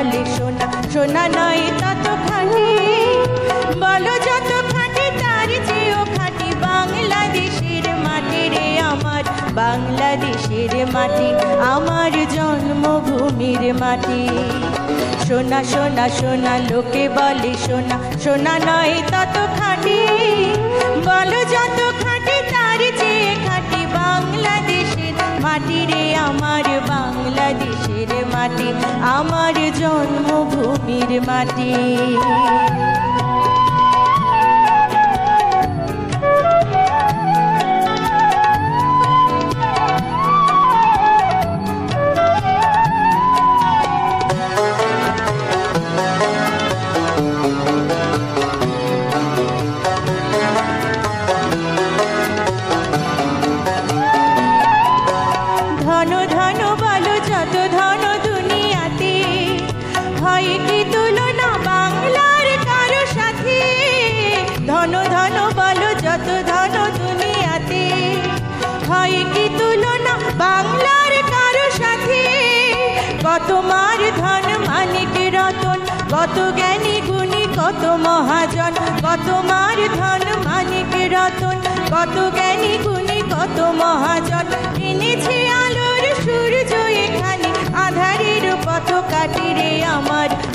বলে, সোনা সোনা নয় তত খাঁটি বলো যত খাঁটি তার চেয়েও খাঁটি বাংলাদেশের মাটি রে আমার, বাংলাদেশের মাটি, আমার জন্মভূমির মাটি। সোনা সোনা সোনা, লোকে বলে সোনা সোনা নয় তত খাঁটি বলো যত খাঁটি মাটি আমার জন্মভূমির মাটি। ধন ধন বলো যত ধন দুনিয়াতে। হয় কি তুলনা বাংলার কারও সাথে? কত মার ধন মানিক রতন, কত জ্ঞানী গুণী, কত মহাজন। কত মার ধন মানিক রতন, কত জ্ঞানী গুণী, কত মহাজন। এনেছে আলোর সূর্য এখানে, আধারের পথ কাটি রে আমার।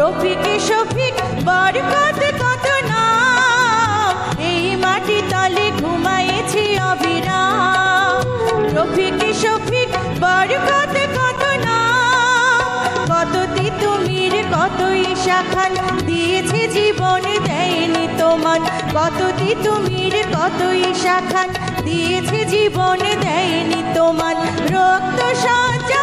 রফিক, শফিক বরকত কত নাম এই মাটি তলে ঘুমাইছে অবিরাম রফিক, শফিক বরকত কত নাম কত তিতুমির, কত ঈশা খান দিয়েছে জীবন দেয়নি তোমার। কত তিতুমির, কত ঈশা খান দিয়েছে জীবন দেয়নি তোমার। রক্ত সজ্জা